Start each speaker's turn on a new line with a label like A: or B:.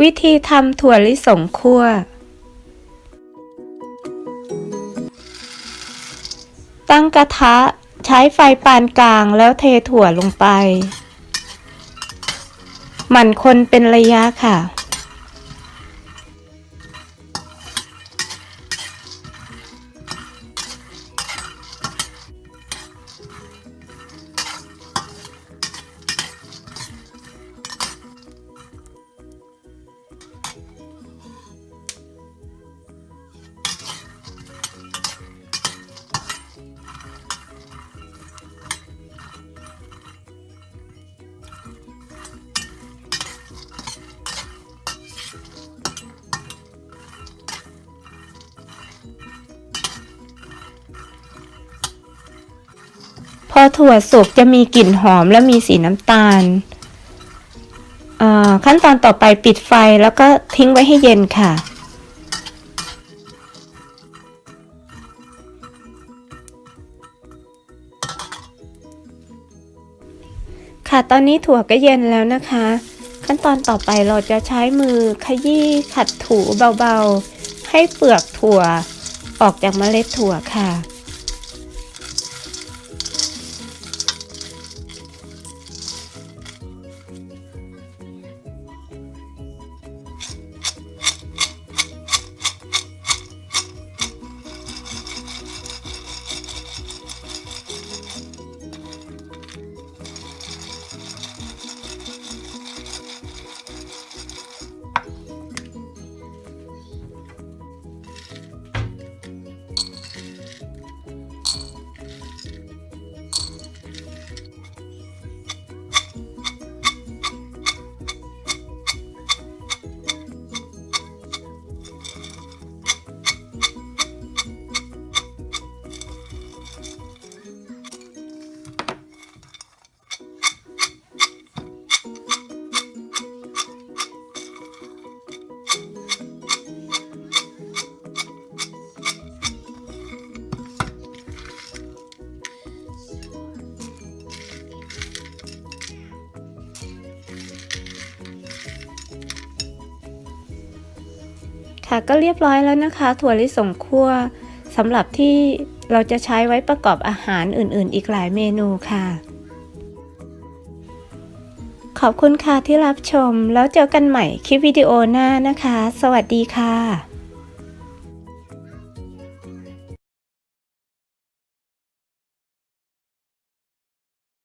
A: วิธีทำถั่วลิสงคั่ว ตั้งกระทะใช้ไฟปานกลางแล้วเทถั่วลงไป หมั่นคนเป็นระยะค่ะ อถั่วสุกจะมีกลิ่นหอมและมีสีน้ำตาลอ่าขั้นตอนต่อไปปิดไฟแล้วก็ทิ้งไว้ให้เย็นค่ะ ค่ะตอนนี้ถั่วก็เย็นแล้วนะคะ ขั้นตอนต่อไปเราจะใช้มือขยี้ขัดถูเบาๆ ให้เปลือกถั่วออกจากเมล็ดถั่วค่ะ ค่ะก็เรียบร้อยแล้วนะคะ ถั่วลิสงคั่วสำหรับที่เราจะใช้ไว้ประกอบอาหารอื่นๆ อีกหลายเมนูค่ะ ขอบคุณค่ะที่รับชม แล้วเจอกันใหม่คลิปวิดีโอหน้านะคะ สวัสดีค่ะ